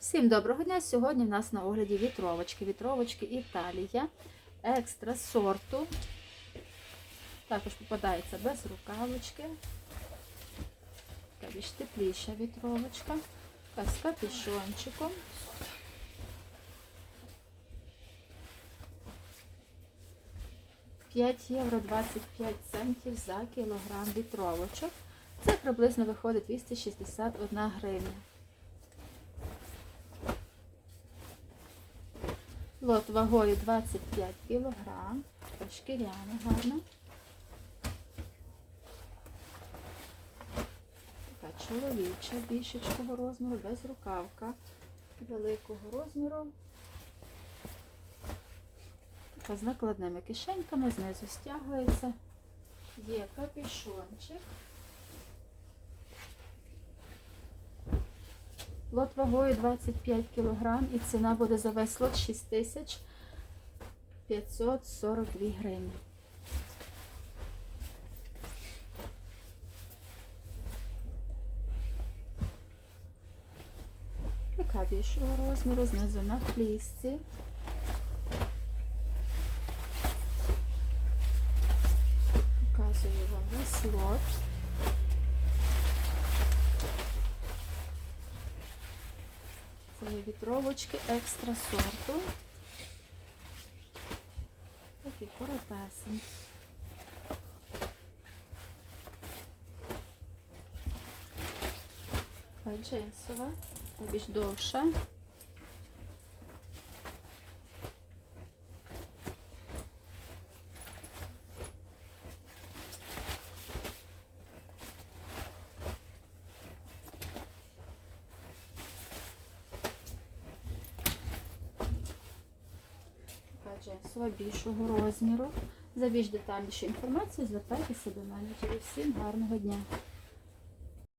Всім доброго дня! Сьогодні в нас на огляді вітровочки. Вітровочки Італія, екстра сорту. Також попадається без рукавочки. Така більш тепліша вітровочка. Така з капюшончиком. П'ять євро 25 центів за кілограм вітровочок. Це приблизно виходить 261 гривня. Лот вагою 25 кг. Шкіряна гарна. Така чоловіча більшечкого розміру, без рукавка, великого розміру. Така з накладними кишеньками, знизу стягується. Є капюшончик. Лот вагою 25 кг і ціна буде за весь лот 6542 гривні. Така більшого розміру, знизу на флісці. Показую вам весь лот. Це є вітровочки екстра сорту. Такі коротесенькі. Джинсова, більш довша. Така слабішого розміру. За більш детальнішу інформацію звертайтеся до мене. Всім гарного дня!